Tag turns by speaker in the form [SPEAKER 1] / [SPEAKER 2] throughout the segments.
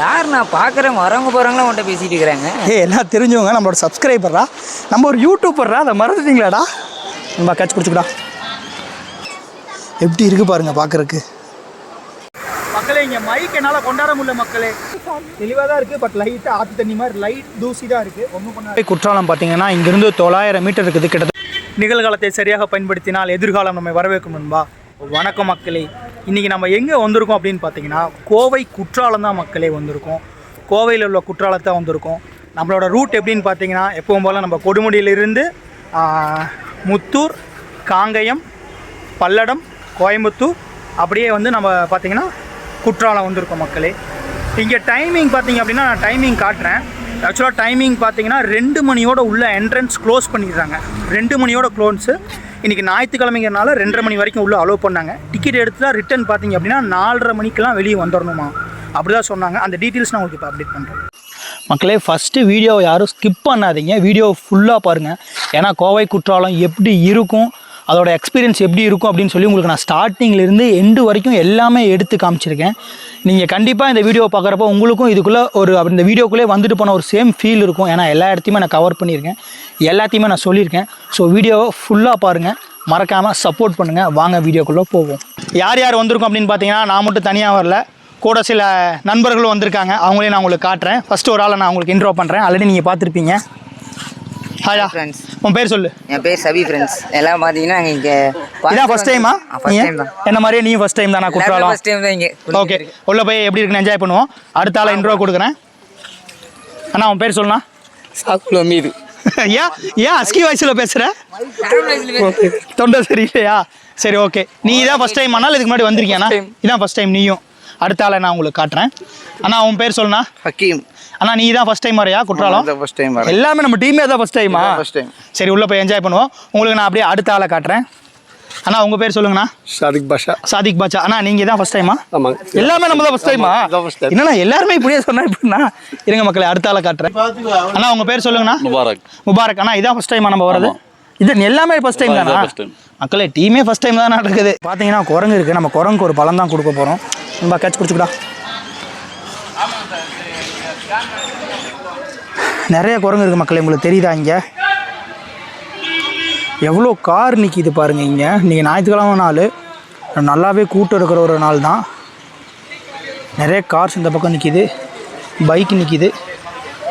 [SPEAKER 1] யார் நான் பார்க்குறேன் வரவங்க போகிறவங்களாம் உன்ட்ட பேசிட்டு இருக்கிறாங்க?
[SPEAKER 2] ஏய் எல்லாம் தெரிஞ்சவங்க நம்மளோட சப்ஸ்கிரைபர்ரா நம்ம ஒரு யூடியூபர்ரா அதை மறந்துட்டீங்களாடா? நம்ம கட்சி குடிச்சுக்கடா. எப்படி இருக்கு பாருங்க பார்க்கறதுக்கு. மக்களே இங்கே மைக் என்னால் கொண்டாட முடியல மக்களே. தெளிவாக தான் இருக்குது பட் லைட்டாக ஆற்று தண்ணி மாதிரி லைட் தூசி தான் இருக்குது ஒன்றும் பண்ண குற்றாலம் பார்த்தீங்கன்னா இங்கிருந்து தொள்ளாயிரம் மீட்டர் இருக்குது கிட்டத்தட்ட. நிகழ்காலத்தை சரியாக பயன்படுத்தினால் எதிர்காலம் நம்மை வரவேற்கும் நண்பா. வணக்கம் மக்களே. இன்றைக்கி நம்ம எங்கே வந்திருக்கோம் அப்படின்னு பார்த்தீங்கன்னா கோவை குற்றாலம் தான் மக்களே வந்திருக்கோம். கோவையில் உள்ள குற்றாலத்தை வந்திருக்கோம். நம்மளோட ரூட் எப்படின்னு பார்த்தீங்கன்னா எப்பவும் போல் நம்ம கொடுமுடியிலிருந்து முத்தூர் காங்கயம் பல்லடம் கோயம்புத்தூர் அப்படியே வந்து நம்ம பார்த்திங்கன்னா குற்றாலம் வந்திருக்கோம் மக்களே. இங்கே டைமிங் பார்த்தீங்க அப்படின்னா நான் டைமிங் காட்டுறேன். ஆக்சுவலாக டைமிங் பார்த்தீங்கன்னா ரெண்டு மணியோட உள்ள என்ட்ரன்ஸ் க்ளோஸ் பண்ணிடுறாங்க. ரெண்டு மணியோட க்ளோன்ஸு இன்றைக்கி ஞாயிற்றுக்கிழமைங்கிறனால ரெண்டரை மணி வரைக்கும் உள்ளே அலோவ் பண்ணாங்க. டிக்கெட் எடுத்துலாம் ரிட்டன் ரிட்டர்ன் பார்த்தீங்க அப்படின்னா நாலரை மணிக்கெலாம் வெளியே வந்துடணுமா அப்படி தான் சொன்னாங்க. அந்த டீட்டெயில்ஸ் நான் உங்களுக்கு இப்போ அப்டேட் பண்ணுறேன் மக்களே ஃபஸ்ட்டு வீடியோ யாரும் ஸ்கிப் பண்ணாதீங்க. வீடியோ ஃபுல்லாக பாருங்கள் ஏன்னா கோவை குற்றாலம் எப்படி இருக்கும்? அதோட எக்ஸ்பீரியன்ஸ் எப்படி இருக்கும் அப்படின்னு சொல்லி உங்களுக்கு நான் ஸ்டார்டிங்லேருந்து எண்டு வரைக்கும் எல்லாமே எடுத்து காமிச்சிருக்கேன். நீங்கள் கண்டிப்பாக இந்த வீடியோ பார்க்குறப்ப உங்களுக்கும் இதுக்குள்ளே ஒரு அப்படி இந்த வீடியோக்குள்ளே வந்துட்டு போன ஒரு சேம் ஃபீல் இருக்கும். ஏன்னா எல்லா இடத்தையுமே நான் கவர் பண்ணியிருக்கேன். எல்லாத்தையுமே நான் சொல்லியிருக்கேன். ஸோ வீடியோவை ஃபுல்லாக பாருங்கள் மறக்காமல் சப்போர்ட் பண்ணுங்கள் வாங்க வீடியோக்குள்ளே போவோம். யார் யார் வந்திருக்கோம் அப்படின்னு பார்த்தீங்கன்னா நான் மட்டும் தனியாக வரல. கூட சில நண்பர்களும் வந்திருக்காங்க. அவங்களையும் நான் உங்களுக்கு காட்டுறேன். ஃபஸ்ட்டு ஒரு ஆளை நான் உங்களுக்கு இன்ட்ரோ பண்ணுறேன் ஆல்ரெடி நீங்கள் பார்த்துருப்பீங்க. ஹாயா
[SPEAKER 1] ஃப்ரெண்ட்ஸ்
[SPEAKER 2] உன் பேர் சொல்லு.
[SPEAKER 1] என் பேர் சபி ஃப்ரெண்ட்ஸ் எல்லாம் பார்த்தீங்கன்னா இங்கே
[SPEAKER 2] இதான் ஃபஸ்ட் டைமா
[SPEAKER 1] ஃபஸ்ட் டைம் தான்.
[SPEAKER 2] என்ன மாதிரியே நீ ஃபஸ்ட் டைம் தானா? குற்றாலம்?
[SPEAKER 1] ஃபஸ்ட் டைம் தான் இங்கே.
[SPEAKER 2] ஓகே உள்ள போய் எப்படி இருக்குன்னு என்ஜாய் பண்ணுவோம். அடுத்த ஆளை இன்ட்ரோ கொடுக்குறேன். அண்ணா உன் பேர் சொல்லுண்ணா.
[SPEAKER 1] சாக்குல மீது.
[SPEAKER 2] ஏன்? ஏன் அஸ்கி வயசில் பேசுகிற தொண்டை சரியில்லையா? சரி ஓகே நீ இதான் ஃபஸ்ட் டைம் ஆனால் இதுக்கு முன்னாடி வந்திருக்கியாண்ணா? இதான் ஃபஸ்ட் டைம் நீயும். அடுத்த ஆளை நான் உங்களுக்கு காட்டுறேன். அண்ணா உன் பேர் சொல்லுண்ணா.
[SPEAKER 3] ஹக்கீம்.
[SPEAKER 2] அண்ணா நீ தான் ஃபஸ்ட் டைம் வரையா குற்றாலம்
[SPEAKER 3] ஃபர்ஸ்ட் டைம் வரேன்
[SPEAKER 2] எல்லாமே நம்ம டீமே தான் ஃபஸ்ட் டைமா
[SPEAKER 3] first time.
[SPEAKER 2] சரி உள்ளே போய் என்ஜாய் பண்ணுவோம். உங்களுக்கு நான் அப்படியே அடுத்த ஆளை காட்டுறேன். அண்ணா உங்கள் பேர் சொல்லுங்கண்ணா.
[SPEAKER 3] ஷாதிக் பாஷா.
[SPEAKER 2] சாதிக் பாச்சா அண்ணா நீங்கள் தான் ஃபஸ்ட் டைமா
[SPEAKER 3] ஆமாங்க.
[SPEAKER 2] எல்லாமே நம்ம தான் ஃபஸ்ட் டைமா. என்னண்ணா எல்லாருமே இப்படியே சொன்னா இப்படின்னா இருங்க மக்களை அடுத்த ஆளை காட்டுறேன். அண்ணா உங்கள் பேர் சொல்லுங்கண்ணா.
[SPEAKER 3] முபாரக்.
[SPEAKER 2] முபாரக். அண்ணா இதான் ஃபஸ்ட் டைமா நம்ம வரது இது எல்லாமே ஃபஸ்ட் டைம் தானா
[SPEAKER 3] first time.
[SPEAKER 2] மக்களே டீமே ஃபஸ்ட் டைம் தான் நடக்குது. பார்த்தீங்கன்னா குரங்கு இருக்குது நம்ம குரங்குக்கு ஒரு பழம் தான் கொடுக்க போகிறோம் நம்ம கேட்ச் பிடிச்சிக்கூடா. நிறைய குரங்கு இருக்குது மக்களே உங்களுக்கு தெரியுதா இங்கே? எவ்வளோ கார் நிற்கிது பாருங்க இங்கே. இன்றைக்கி ஞாயிற்றுக்கிழமை நாள். நல்லாவே கூட்டம் இருக்கிற ஒரு நாள் தான். நிறைய கார்ஸ் இந்த பக்கம் நிற்கிது பைக் நிற்கிது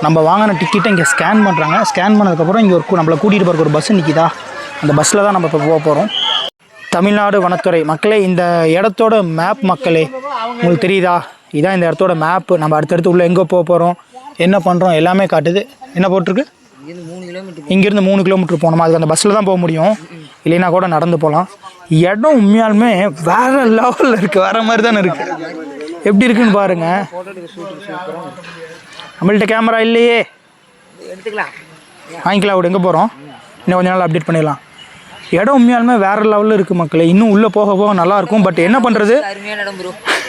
[SPEAKER 2] நம்ம வாங்கின டிக்கெட்டை இங்கே ஸ்கேன் பண்ணுறாங்க ஸ்கேன் பண்ணதுக்கப்புறம் இங்கே ஒரு நம்மளை கூட்டிகிட்டு போகிறக்கு ஒரு பஸ் நிற்கிதா அந்த பஸ்ஸில் தான் நம்ம இப்போ போக போகிறோம் தமிழ்நாடு வனத்துறை. மக்களே இந்த இடத்தோட மேப் மக்களே உங்களுக்கு தெரியுதா? இதான் இந்த இடத்தோட மேப்பு நம்ம அடுத்தடுத்து உள்ளே எங்கே போக போகிறோம் என்ன பண்ணுறோம் எல்லாமே காட்டுது. என்ன போட்டிருக்கு? இங்கேருந்து மூணு கிலோமீட்டர் போகணுமா? அதுக்கு அந்த பஸ்ஸில் தான் போக முடியும். இல்லைன்னா கூட நடந்து போகலாம். இடம் உண்மையாலுமே வேறு லெவலில் இருக்குது வேறு மாதிரி தானே இருக்குது எப்படி இருக்குன்னு பாருங்கள் நம்மள்ட்ட கேமரா இல்லையே.
[SPEAKER 1] எடுத்துக்கலாம்
[SPEAKER 2] வாங்கிக்கலாம். விட. எங்கே போகிறோம் இன்னும் கொஞ்ச நாள் அப்டேட் பண்ணிடலாம். இடம் உண்மையாலுமே வேறு லெவலில் இருக்குது மக்களே. இன்னும் உள்ளே போக போக நல்லாயிருக்கும் பட் என்ன பண்ணுறது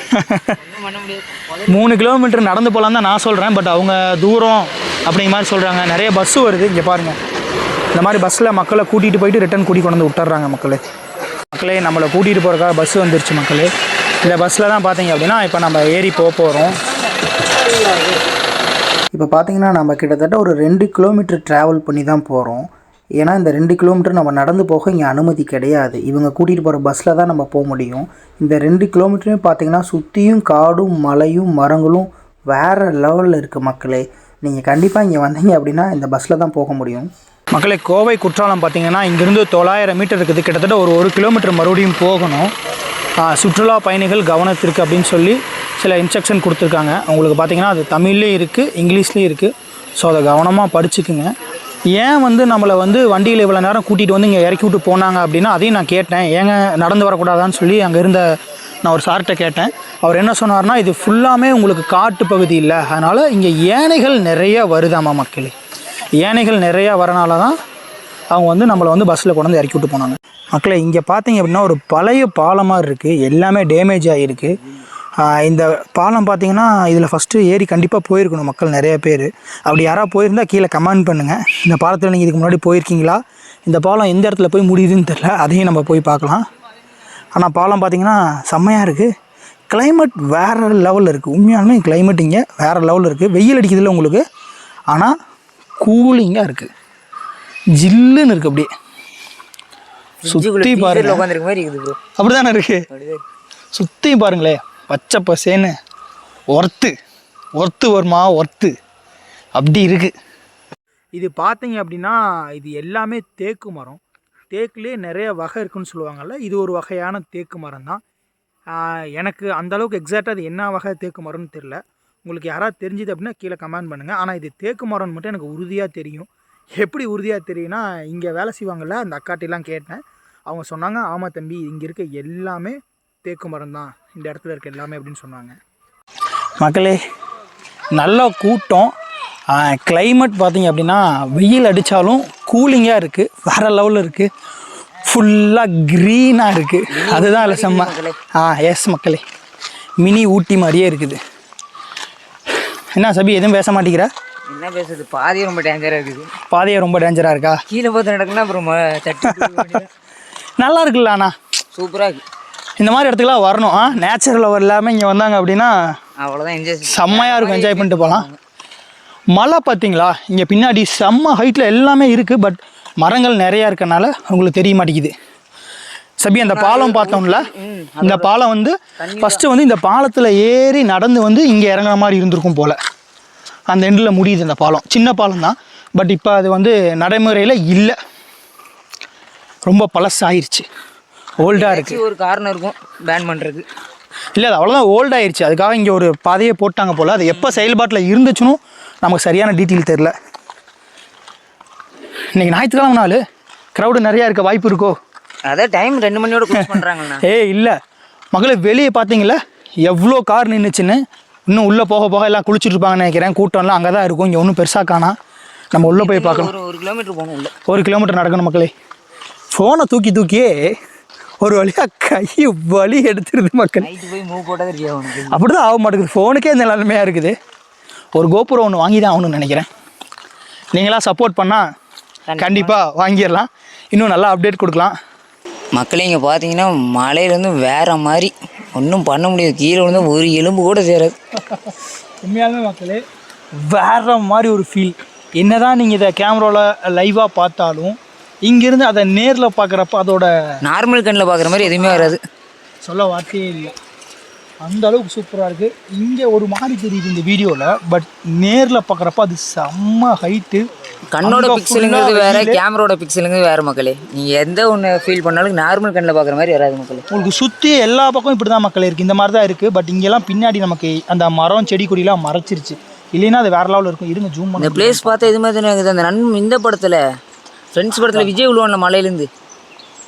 [SPEAKER 2] மூணு கிலோமீட்டர் நடந்து போகலாம் தான் நான் சொல்கிறேன் பட் அவங்க தூரம் அப்படிங்கிற மாதிரி சொல்கிறாங்க நிறைய பஸ்ஸு வருது. இங்கே பாருங்கள் இந்த மாதிரி பஸ்ஸில் மக்களை கூட்டிகிட்டு போயிட்டு ரிட்டன் கூட்டி கொண்டு வந்து விட்டுறாங்க மக்களே. மக்களே நம்மளை கூட்டிகிட்டு போகிறக்காக பஸ்ஸு வந்துருச்சு மக்களே. இந்த பஸ்ஸில் தான் பார்த்தீங்க அப்படின்னா இப்போ நம்ம ஏறி போக போகிறோம் இப்போ பார்த்தீங்கன்னா நம்ம கிட்டத்தட்ட ஒரு ரெண்டு கிலோமீட்டர் ட்ராவல் பண்ணி தான் போகிறோம் ஏன்னா இந்த ரெண்டு கிலோமீட்டர் நம்ம நடந்து போக இங்கே அனுமதி கிடையாது. இவங்க கூட்டிகிட்டு போகிற பஸ்ஸில் தான் நம்ம போக முடியும். இந்த ரெண்டு கிலோமீட்டருமே பார்த்தீங்கன்னா சுற்றியும் காடும் மலையும் மரங்களும் வேறு லெவலில் இருக்குது மக்களே. நீங்கள் கண்டிப்பாக இங்கே வந்தீங்க அப்படின்னா இந்த பஸ்ஸில் தான் போக முடியும். மக்களே கோவை குற்றாலம் பார்த்தீங்கன்னா இங்கேருந்து தொள்ளாயிரம் மீட்டர் இருக்குது. கிட்டத்தட்ட ஒரு ஒரு கிலோமீட்டர் மறுபடியும் போகணும். சுற்றுலா பயணிகள் கவனத்திற்கு அப்படின்னு சொல்லி சில இன்ஸ்ட்ரக்ஷன் கொடுத்துருக்காங்க. உங்களுக்கு பார்த்தீங்கன்னா அது தமிழ்லேயும் இருக்குது இங்கிலீஷ்லேயும் இருக்குது ஸோ அதை கவனமாக படிச்சுக்குங்க. ஏன் வந்து நம்மளை வந்து வண்டியில் இவ்வளோ நேரம் கூட்டிகிட்டு வந்து இங்கே இறக்கி விட்டு போனாங்க அப்படின்னா அதையும் நான் கேட்டேன். ஏங்க நடந்து வரக்கூடாதான்னு சொல்லி அங்கே இருந்த நான் ஒரு சார்கிட்ட கேட்டேன். அவர் என்ன சொன்னார்னா இது ஃபுல்லாமே உங்களுக்கு காட்டு பகுதி இல்லை. அதனால் இங்கே யானைகள் நிறைய வருதாமா மக்களே? யானைகள் நிறையா வரனால தான் அவங்க வந்து நம்மளை வந்து பஸ்ஸில் கொண்டு வந்து இறக்கி விட்டு போனாங்க. மக்களை இங்கே பார்த்தீங்க அப்படின்னா ஒரு பழைய பாலம் மாதிரி இருக்குது எல்லாமே டேமேஜ் ஆகிருக்கு இந்த பாலம் பார்த்தீங்கன்னா இதில் ஃபஸ்ட்டு ஏறி கண்டிப்பாக போயிருக்கணும் மக்கள் நிறைய பேர். அப்படி யாராவது போயிருந்தால் கீழே கமெண்ட் பண்ணுங்கள் இந்த பாலத்தில் நீங்கள் இதுக்கு முன்னாடி போயிருக்கீங்களா? இந்த பாலம் எந்த இடத்துல போய் முடியுதுன்னு தெரில அதையும் நம்ம போய் பார்க்கலாம். ஆனால் பாலம் பார்த்தீங்கன்னா செம்மையாக இருக்குது climate வேறு லெவலில் இருக்குது உண்மையாலுமே climate இங்கே வேறு லெவலில் இருக்குது வெயில் அடிக்குதுல்ல உங்களுக்கு. ஆனால் கூலிங்காக இருக்குது ஜில்லுன்னு இருக்குது அப்படியே. சுற்றி பாருங்க.
[SPEAKER 1] மாதிரி இருக்குது ப்ரோ
[SPEAKER 2] அப்படி தானே இருக்குது சுற்றி பாருங்களே. பச்சை பசேன்னு ஒர்த்து ஒர்த்து வருமா ஒர்த்து. அப்படி இருக்குது இது பார்த்தீங்க அப்படின்னா இது எல்லாமே தேக்கு மரம். தேக்குலேயே நிறைய வகை இருக்குன்னு சொல்லுவாங்கள்ல இது ஒரு வகையான தேக்கு மரம் தான் எனக்கு அந்த அளவுக்கு எக்ஸாக்டாக அது என்ன வகை தேக்கு மரம்னு தெரில உங்களுக்கு யாராவது தெரிஞ்சுது அப்படின்னா கீழே கமெண்ட் பண்ணுங்கள் ஆனால் இது தேக்கு மரம்னு மட்டும் எனக்கு உறுதியாக தெரியும். எப்படி உறுதியாக தெரியும்னா இங்கே வேலை செய்வாங்கள்ல அந்த அக்காட்டிலாம் கேட்டேன். அவங்க சொன்னாங்க ஆமாம் தம்பி இங்கே இருக்க எல்லாமே தேக்கு மரம் தான் இந்த இடத்துல இருக்க எல்லாமே அப்படின்னு சொன்னாங்க. மக்களே நல்ல கூட்டம். கிளைமேட் பார்த்தீங்க அப்படின்னா வெயில் அடித்தாலும் கூலிங்காக இருக்குது வேறு லெவலில் இருக்குது ஃபுல்லாக க்ரீனாக இருக்குது அதுதான் இல்லை செம்ம. ஆ எஸ் மக்களே. மினி ஊட்டி மாதிரியே இருக்குது. என்ன சபி எதுவும் பேச மாட்டேங்கிற?
[SPEAKER 1] என்ன பேசுறது? பாதி ரொம்ப டேஞ்சராக இருக்குது.
[SPEAKER 2] பாதையே ரொம்ப டேஞ்சராக இருக்கா?
[SPEAKER 1] கீழே பார்த்து நடக்குன்னா அப்புறம்
[SPEAKER 2] நல்லா இருக்குல்ல அண்ணா?
[SPEAKER 1] சூப்பராக இருக்கு.
[SPEAKER 2] இந்த மாதிரி இடத்துக்குலாம் வரணும். ஆ நேச்சுரல் லவர் இல்லாமல் இங்கே வந்தாங்க அப்படின்னா
[SPEAKER 1] அவ்வளோதான் என்ஜாய்
[SPEAKER 2] செம்மையாக இருக்கும் என்ஜாய் பண்ணிட்டு போகலாம். மலை பார்த்தீங்களா? இங்கே பின்னாடி செம்ம ஹைட்டில் எல்லாமே இருக்குது பட் மரங்கள் நிறையா இருக்கனால உங்களுக்கு தெரிய மாட்டேங்குது. சபி அந்த பாலம் பார்த்தோம்ல இந்த பாலம் வந்து ஃபஸ்ட்டு வந்து இந்த பாலத்தில் ஏறி நடந்து வந்து இங்கே இறங்குற மாதிரி இருந்திருக்கும் போல். அந்த எண்டில் முடியுது இந்த பாலம். சின்ன பாலம் தான் பட் இப்போ அது வந்து நடைமுறையில் இல்லை. ரொம்ப பழசாயிருச்சு. ஓல்டாக இருக்குது
[SPEAKER 1] ஒரு காரணம் இருக்கும் பேன் பண்ணுறது
[SPEAKER 2] இல்லை அது அவ்வளோதான் ஓல்ட் ஆயிருச்சு. அதுக்காக இங்கே ஒரு பாதையை போட்டாங்க போல். அது எப்போ செயல்பாட்டில் இருந்துச்சுன்னு நமக்கு சரியான டீட்டெயில் தெரில இன்னைக்கு ஞாயிற்றுக்கிழமை நாள். க்ரௌடு நிறையா இருக்க வாய்ப்பு இருக்கோ?
[SPEAKER 1] அதான் டைம் ரெண்டு மணியோட குக் பண்ணுறாங்கண்ணா
[SPEAKER 2] ஏய் இல்லை. மகளே வெளியே பார்த்தீங்களா எவ்வளோ கார் நின்றுச்சுன்னு இன்னும் உள்ளே போக போக எல்லாம் குளிச்சுட்டு இருப்பாங்கன்னு நினைக்கிறேன். கூட்டம்லாம் அங்கே தான் இருக்கும். இங்கே ஒன்றும் பெருசாக காணா. நம்ம உள்ளே போய் பார்க்கலாம்
[SPEAKER 1] ஒரு கிலோமீட்டர் போகணும்
[SPEAKER 2] ஒரு கிலோமீட்டர் நடக்கணும் மக்களே. ஃபோனை தூக்கி தூக்கியே ஒரு வழியாக கை வலி எடுத்துருது மக்கள்.
[SPEAKER 1] நைட்டு போய் மூவ் போட்டால் தெரியாது உனக்கு.
[SPEAKER 2] அப்படி தான் ஆக மாட்டேங்குது. ஃபோனுக்கே இந்த நிலைமையாக இருக்குது. ஒரு கோபுரம் ஒன்று வாங்கி தான் ஆகணும்னு நினைக்கிறேன். நீங்களாம் சப்போர்ட் பண்ணால் கண்டிப்பாக வாங்கிடலாம். இன்னும் நல்லா அப்டேட் கொடுக்கலாம்.
[SPEAKER 1] மக்களே இங்கே பார்த்தீங்கன்னா மலையிலேருந்து வேற மாதிரி ஒன்றும் பண்ண முடியாது. கீழே விழுந்தா ஒரு எலும்பு கூட சேராது.
[SPEAKER 2] உண்மையாலுமே மக்களே வேற மாதிரி ஒரு ஃபீல் என்னதான் நீங்கள் இதை கேமராவில் லைவாக பார்த்தாலும் இங்கேருந்து அதை நேரில் பார்க்குறப்ப அதோட
[SPEAKER 1] நார்மல் கண்ணில் பார்க்குற மாதிரி எதுவுமே வராது.
[SPEAKER 2] சொல்ல வார்த்தையே இல்லை. அந்த அளவுக்கு சூப்பராக இருக்குது இங்கே ஒரு மாதிரி தெரியுது இந்த வீடியோவில் பட் நேரில் பார்க்குறப்ப அது செம்ம ஹைட்டு
[SPEAKER 1] கண்ணோட பிக்சலுங்கிறது வேற கேமரோட பிக்சலுங்கிறது வேற மக்களே. நீங்கள் எந்த ஒன்று ஃபீல் பண்ணாலும் நார்மல் கண்ணில் பார்க்குற மாதிரி வராது மக்களே.
[SPEAKER 2] உங்களுக்கு சுற்றி எல்லா பக்கமும் இப்படி தான் மக்கள் இருக்குது இந்த மாதிரி தான் இருக்குது பட் இங்கெல்லாம் பின்னாடி நமக்கு அந்த மரம் செடி கொடிலாம் மறைச்சிருச்சு. இல்லைன்னா அது வேற லெவலில் இருக்கும். இருங்க ஜூம்
[SPEAKER 1] இந்த
[SPEAKER 2] பண்ண
[SPEAKER 1] பிளேஸ் பார்த்தா இது மாதிரி தானே இருக்குது. அந்த நன் இந்த படத்தில் ஃப்ரெண்ட்ஸ் படத்தில் விஜய் விழுவான்ல மலையிலேருந்து.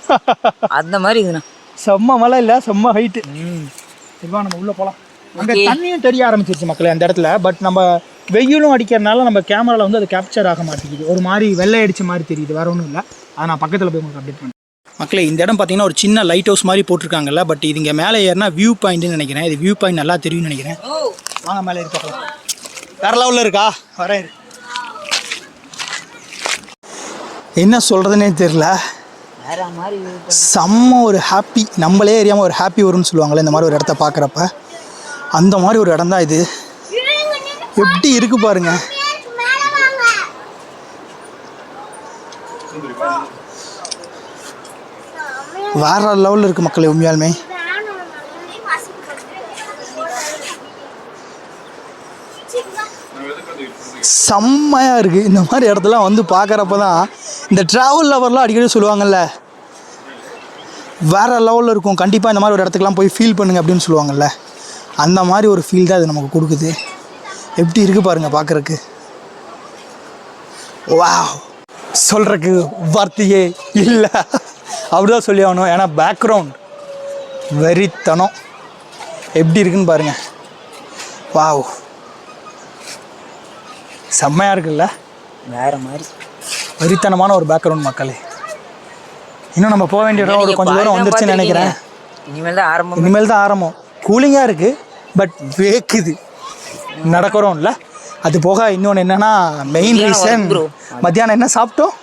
[SPEAKER 1] அந்த மாதிரி இருக்குண்ணா
[SPEAKER 2] செம்ம மலை இல்லை செம்ம ஹைட்டு சரிவா நம்ம உள்ளே போகலாம் அங்கே தண்ணியும் தெரிய ஆரம்பிச்சிருச்சு மக்களே அந்த இடத்துல. பட் நம்ம வெயிலும் அடிக்கிறனால நம்ம கேமராவில் வந்து அது கேப்சர் ஆக மாட்டேங்குது. ஒரு மாதிரி வெள்ளை அடிச்ச மாதிரி தெரியுது வேற ஒன்றும் இல்லை. அதை நான் பக்கத்தில் போய் உங்களுக்கு அப்டேட் பண்ணுறேன் மக்களே இந்த இடம் பார்த்தீங்கன்னா ஒரு சின்ன லைட் ஹவுஸ் மாதிரி போட்டிருக்காங்கல்ல பட் இது இங்கே மேலே ஏறினா வியூ பாயிண்ட்னு நினைக்கிறேன். இது வியூ பாயிண்ட் நல்லா தெரியும்னு நினைக்கிறேன். வாங்க மேலே இருக்கு பார்க்கலாம். வேற லெவலில் இருக்கா? வரேன். என்ன சொல்கிறதுனே தெரில செம்ம ஒரு ஹாப்பி நம்மளே அறியாமல் ஒரு ஹாப்பி வரும்னு சொல்லுவாங்கள்ல இந்த மாதிரி ஒரு இடத்த பார்க்குறப்ப. அந்த மாதிரி ஒரு இடம் தான் இது. எப்படி இருக்கு பாருங்க. வேற லெவலில் இருக்கு மக்களே உண்மையாலுமே. செம்மையாக இருக்குது இந்த மாதிரி இடத்துல வந்து பார்க்குறப்ப தான் இந்த ட்ராவல் லவர்லாம் அடிக்கடி சொல்லுவாங்கல்ல வேறு லெவலில் இருக்கும். கண்டிப்பாக இந்த மாதிரி ஒரு இடத்துக்குலாம் போய் ஃபீல் பண்ணுங்க அப்படின்னு சொல்லுவாங்கல்ல. அந்த மாதிரி ஒரு ஃபீல் தான் இது நமக்கு கொடுக்குது. எப்படி இருக்குது பாருங்கள் பார்க்குறக்கு வா சொல்கிறக்கு வார்த்தையே இல்லை. அப்படிதான் சொல்லி ஆகணும். ஏன்னா பேக்ரவுண்ட் வெறித்தனம். எப்படி இருக்குன்னு பாருங்கள் வாவ் செம்மையாக இருக்குல்ல?
[SPEAKER 1] வேற மாதிரி.
[SPEAKER 2] வெறித்தனமான ஒரு பேக்ரவுண்ட் மக்களே. இன்னும் நம்ம போக வேண்டிய இடம் ஒரு கொஞ்சம் தூரம் வந்துருச்சுன்னு நினைக்கிறேன்.
[SPEAKER 1] இனிமேல் தான் ஆரம்பம்.
[SPEAKER 2] இனிமேல் தான் ஆரம்பம். கூலிங்காக இருக்குது பட் வேக்குது. நடக்கிறோம்ல. அது போக இன்னொன்று என்னன்னா மெயின் ரீசன். மத்தியானம் என்ன சாப்பிட்டோம்?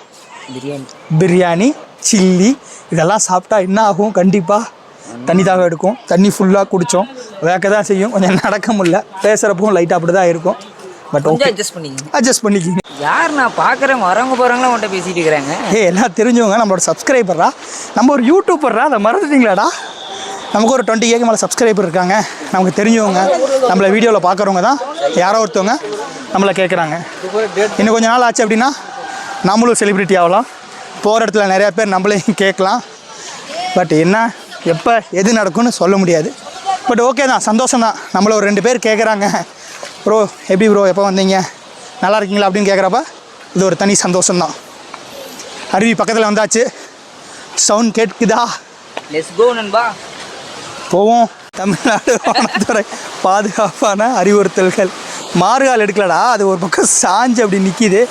[SPEAKER 1] பிரியாணி
[SPEAKER 2] பிரியாணி சில்லி இதெல்லாம் சாப்பிட்டா என்ன ஆகும்? கண்டிப்பாக தண்ணி தாக எடுக்கும். தண்ணி ஃபுல்லாக குடித்தோம் வேக்க தான் செய்யும். கொஞ்சம் நடக்க முடியல. பேசுகிறப்பவும் லைட்டாக அப்படி தான் இருக்கும். பட் ஓகே
[SPEAKER 1] அட்ஜஸ்ட் பண்ணிக்கங்க.
[SPEAKER 2] அட்ஜஸ்ட் பண்ணிக்கிங்க.
[SPEAKER 1] யார் நான் பார்க்குறேன் வரவங்க போகிறவங்களாம் உன்ட்ட பேசிட்டு இருக்கிறாங்க
[SPEAKER 2] ஏ எல்லாம் தெரிஞ்சவங்க நம்மளோட சப்ஸ்கிரைபர்ரா நம்ம ஒரு யூடியூபர்ரா அதை மறந்துட்டீங்களாடா? நமக்கு ஒரு டுவெண்ட்டி கேக்கு மேலே சப்ஸ்கிரைபர் இருக்காங்க. நமக்கு தெரிஞ்சவங்க நம்மளை வீடியோவில் பார்க்குறவங்க தான். யாரோ ஒருத்தவங்க நம்மளை கேட்குறாங்க இன்னும் கொஞ்ச நாள் ஆச்சு அப்படின்னா நம்மளும் செலிப்ரிட்டி ஆகலாம். போகிற இடத்துல நிறையா பேர் நம்மளையும் கேட்கலாம். பட் என்ன எப்போ எது நடக்கும்னு சொல்ல முடியாது. பட் ஓகே தான் சந்தோஷம் தான் நம்மளை ஒரு ரெண்டு பேர் கேட்குறாங்க ப்ரோ எப்படி ப்ரோ எப்போ வந்தீங்க? நல்லா இருக்கீங்களா அப்படின்னு கேட்குறப்ப இது ஒரு தனி சந்தோஷம்தான். அருவி பக்கத்தில் வந்தாச்சு. சவுண்ட் கேட்குதா?
[SPEAKER 1] லெஸ் கோ நண்பா.
[SPEAKER 2] போவோம். தமிழ்நாடு வனத்துறை பாதுகாப்பான அறிவுறுத்தல்கள். மாறுகால் எடுக்கலடா அது ஒரு பக்கம் சாஞ்சு அப்படி நிற்கிது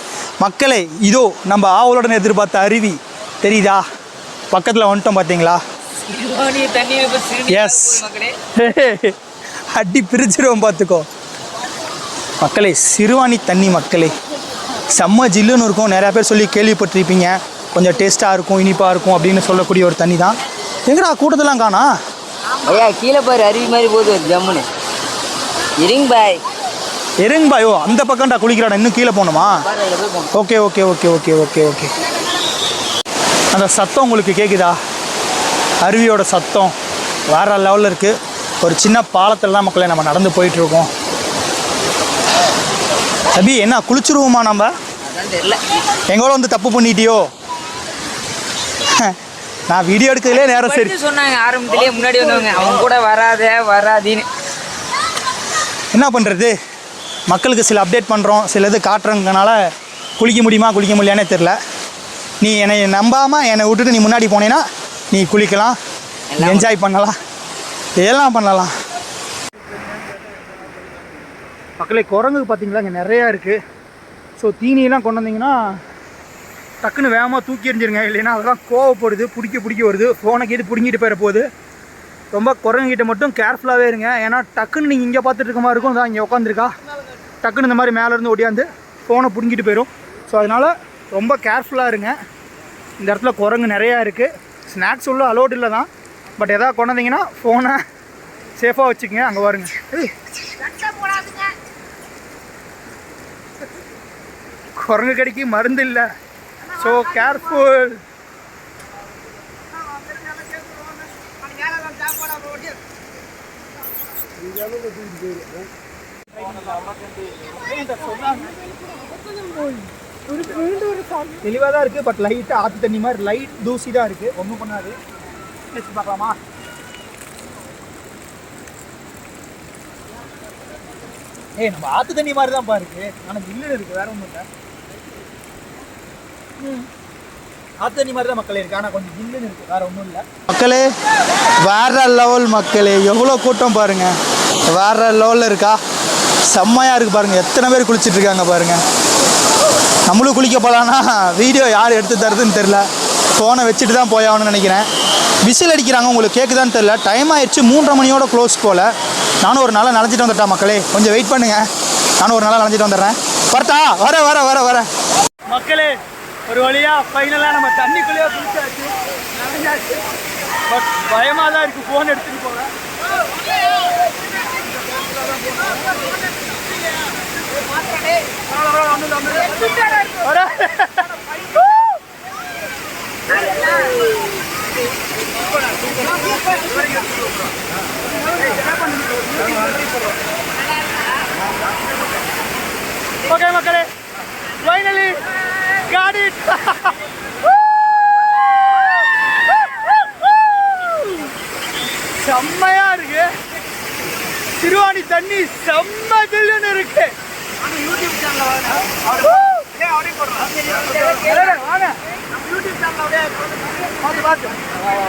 [SPEAKER 2] மக்களே இதோ நம்ம ஆவலுடன் எதிர்பார்த்த அருவி. தெரியுதா? பக்கத்தில் வந்துட்டோம் பார்த்தீங்களா.
[SPEAKER 1] மக்களே.
[SPEAKER 2] அடி பிரிச்சிருவோம் பார்த்துக்கோ மக்களே சிறுவாணி தண்ணி மக்களே. செம்ம ஜில்லுன்னு இருக்கும். நிறையா பேர் சொல்லி கேள்விப்பட்டிருப்பீங்க. கொஞ்சம் டேஸ்ட்டாக இருக்கும் இனிப்பாக இருக்கும் அப்படின்னு சொல்லக்கூடிய ஒரு தண்ணி தான். எங்கடா கூட்டத்தெல்லாம் காணா?
[SPEAKER 1] ஐயா கீழே பாரு அருவி மாதிரி போகுது ஒரு ஜம்முன்னு. இருங்க பாய்.
[SPEAKER 2] எருங்க பாயோ. அந்த பக்கம்டா குளிக்கிறாடா இன்னும் கீழே போகணுமா? Okay okay okay okay okay okay. அந்த சத்தம் உங்களுக்கு கேட்குதா அருவியோட சத்தம் வேற லெவலில் இருக்குது ஒரு சின்ன பாலத்தில் தான் மக்களை நம்ம நடந்து போயிட்டுருக்கோம் அபி என்ன குளிச்சிருவோமா நம்ம? எங்களோட வந்து தப்பு பண்ணிட்டியோ? நான் வீடியோ எடுக்கிறதுலே நேரம் சரி.
[SPEAKER 1] சொன்னாங்க ஆரம்பத்திலேயே முன்னாடி வந்தவங்க அவங்க கூட வராத வராதின்னு.
[SPEAKER 2] என்ன பண்ணுறது மக்களுக்கு சில அப்டேட் பண்ணுறோம் சில இது காட்டுறதுனால குளிக்க முடியுமா குளிக்க முடியலையானே தெரில நீ என்னை நம்பாமல் என்னை விட்டுட்டு நீ முன்னாடி போனேன்னா நீ குளிக்கலாம் என்ஜாய் பண்ணலாம் எல்லாம் பண்ணலாம். மக்களே குரங்கு பார்த்தீங்களா இங்கே நிறையா இருக்குது ஸோ தீனியெல்லாம் கொண்டு வந்தீங்கன்னா டக்குன்னு வேகமாக தூக்கி எறிஞ்சிருங்க. இல்லைன்னா அதெல்லாம் கோவப்படுது பிடிக்க பிடிக்க வருது. ஃபோனை கேட்டு பிடுங்கிட்டு போயிட போகுது ரொம்ப குரங்கிட்ட மட்டும் கேர்ஃபுல்லாகவே இருங்க. ஏன்னா டக்குன்னு நீங்கள் இங்கே பார்த்துட்டு இருக்க மாதிரி இருக்கும். தான் இங்கே உட்காந்துருக்கா டக்குன்னு இந்த மாதிரி மேலேருந்து ஓடியாந்து ஃபோனை பிடுங்கிட்டு போயிடும் ஸோ அதனால் ரொம்ப கேர்ஃபுல்லாக இருங்க. இந்த இடத்துல குரங்கு நிறையா இருக்குது ஸ்நாக்ஸ் உள்ள அலோட் இல்லை தான். பட் எதாவது கொண்டு வந்தீங்கன்னா ஃபோனை சேஃபாக வச்சுக்கோங்க. அங்கே வருங்க குரங்கு கடிக்கு மருந்து இல்லை. ஸோ கேர்ஃபுல் தெளிவாக தான் இருக்குது பட் லைட்டாக ஆற்று தண்ணி மாதிரி லைட் தூசி தான் இருக்குது ஒன்றும் பண்ணாது. வச்சு பார்க்கலாமா? ஏய் நம்ம ஆற்று தண்ணி மாதிரி தான் பாருக்கு ஆனால் ஜில்லுன்னு இருக்குது வேற ஒன்றும் இல்லை. தண்ணி மாதிரி தான் மக்களே இருக்கு. ஆனால் கொஞ்சம் ஜில்லுன்னு இருக்குது வேற ஒன்றும் இல்லை. மக்களே வேற லெவல் மக்களே எவ்வளோ கூட்டம் பாருங்க. வேற லெவலில் இருக்கா? செம்மையாக இருக்குது பாருங்க. எத்தனை பேர் குளிச்சிட்டு இருக்காங்க பாருங்க. நம்மளும் குளிக்க போகலான்னா வீடியோ யார் எடுத்து தருதுன்னு தெரில ஃபோனை வச்சுட்டு தான் போயாகணும்னு நினைக்கிறேன். விசில் அடிக்கிறாங்க. உங்களுக்கு கேட்குதான்னு தெரில டைம் ஆயிடுச்சு. மூன்றரை மணியோட க்ளோஸ் போல். நானும் ஒரு நாளாக நனைஞ்சிட்டு வந்துட்டேன் மக்களே. கொஞ்சம் வெயிட் பண்ணுங்க. நானும் ஒரு நாளாக நனைஞ்சிட்டு வந்துடுறேன். வரட்டா வர வர வர வர. மக்களே ஒரு வழியாக ஃபைனலாக நம்ம தண்ணிக்குள்ளேயே குளிச்சாச்சு நனைஞ்சாச்சு. பட் பயமாக தான் இருக்குது ஃபோன் எடுத்துகிட்டு போகிறேன் மக்களே ஃபைனலி காட் இட் செம்மையா இருக்கு சிறுவாணி தண்ணி செம்ம ஜில்லுன்னு இருக்கு யூடியூப்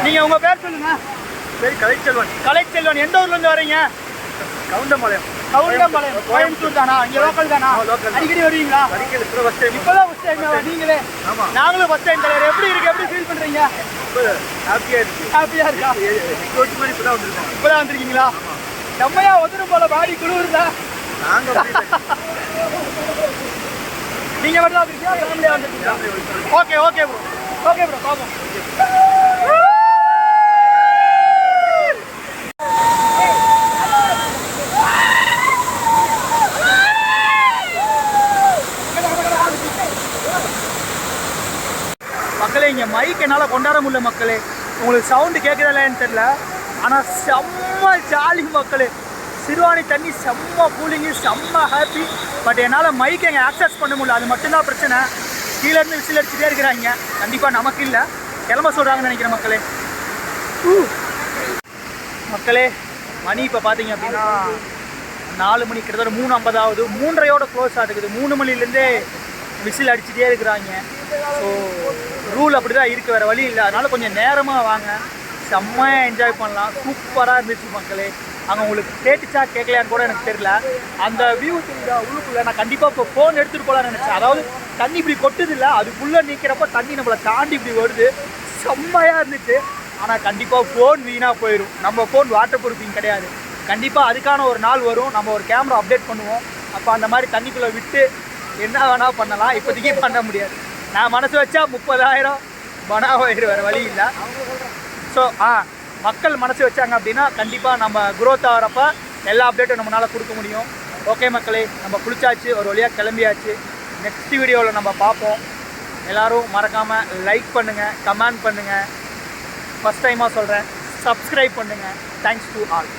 [SPEAKER 2] நீங்க உங்க பேர் சொல்லுங்க சரி கலைச்செல்வன் எந்த ஊர்ல இருந்து வரீங்க? கவுண்டம்பாளையம். கவுண்டம்பாளையம். கோயம்புத்தூர் தானா? இங்க லோக்கல் தானா? அடிக்கடி வருவீங்களா? இப்பதான் ஃபர்ஸ்ட் டைம் நீங்களே? நாங்களும் ஃபர்ஸ்ட் டைம் தலைவர். எப்படி இருக்கு? எப்படி ஃபீல் பண்றீங்க? ஹாப்பியா இருக்கு. ஹாப்பியா இருக்கா? இப்பதான் வந்திருக்கீங்களா? செம்மையா ஒதுரும் போல பாடி குளிருதா? நீங்க மட்டும் தான் okay okay bro okay bro பாப்போம் இங்கே மைக் என்னால் கொண்டாட முடியல மக்களே. உங்களுக்கு சவுண்டு கேட்குறதுலன்னு தெரில ஆனால் செம்ம ஜாலி மக்களே. சிறுவாணி தண்ணி செம்ம கூலிங்கு செம்ம ஹாப்பி பட் என்னால் மைக் எங்கே ஆக்சஸ் பண்ண முடியல. அது மட்டும்தான் பிரச்சனை. கீழேருந்து விசில் அடிச்சுட்டே இருக்கிறாங்க. கண்டிப்பாக நமக்கு இல்லை. கிளம்ப சொல்கிறாங்கன்னு நினைக்கிறேன் மக்களே. மக்களே மணி இப்போ பார்த்தீங்க அப்படின்னா நாலு மணி கிட்டத்தட்ட மூணு ஐம்பதாவது மூன்றரையோட க்ளோஸ் ஆகுது மூணு மணிலேருந்தே விசில் அடிச்சுட்டே இருக்கிறாங்க. ஸோ ரூல் அப்படி தான் இருக்குது வேறு வழி இல்லை. அதனால் கொஞ்சம் நேரமாக வாங்க. செம்மையாக என்ஜாய் பண்ணலாம். சூப்பராக இருந்துச்சு மக்களே. அங்கே உங்களுக்கு கேட்டுச்சா கேட்கலையான்னு கூட எனக்கு தெரியல. அந்த வியூ தெரியுதா உள்ளுக்குள்ளே நான் கண்டிப்பாக இப்போ ஃபோன் எடுத்துகிட்டு போகலான்னு நினச்சேன். அதாவது தண்ணி இப்படி கொட்டுது இல்லை அதுக்குள்ளே நிற்கிறப்ப தண்ணி நம்மளை தாண்டி இப்படி வருது. செம்மையாக இருந்துச்சு. ஆனால் கண்டிப்பாக ஃபோன் வீணாக போயிடும் நம்ம ஃபோன் வாட்டர் ப்ரூஃபிங் கிடையாது. கண்டிப்பாக அதுக்கான ஒரு நாள் வரும். நம்ம ஒரு கேமரா அப்டேட் பண்ணுவோம். அப்போ அந்த மாதிரி தண்ணிக்குள்ளே விட்டு என்ன வேணால் பண்ணலாம். இப்போதைக்கு பண்ண முடியாது. நான் மனசு வச்சா முப்பதாயிரம் பணாவாயிரம் வேறு வழி இல்லை. ஸோ ஆ மக்கள் மனசு வச்சாங்க அப்படின்னா கண்டிப்பாக நம்ம குரோத் ஆகிறப்ப எல்லா அப்டேட்டும் நம்மளால் கொடுக்க முடியும். ஓகே மக்களே நம்ம குளிச்சாச்சு ஒரு வழியாக கிளம்பியாச்சு. நெக்ஸ்ட் வீடியோவில் நம்ம பார்ப்போம். எல்லாரும் மறக்காமல் லைக் பண்ணுங்கள் கமெண்ட் பண்ணுங்கள் ஃபஸ்ட் டைமாக சொல்கிறேன் சப்ஸ்கிரைப் பண்ணுங்கள் தேங்க்ஸ் டு ஆல்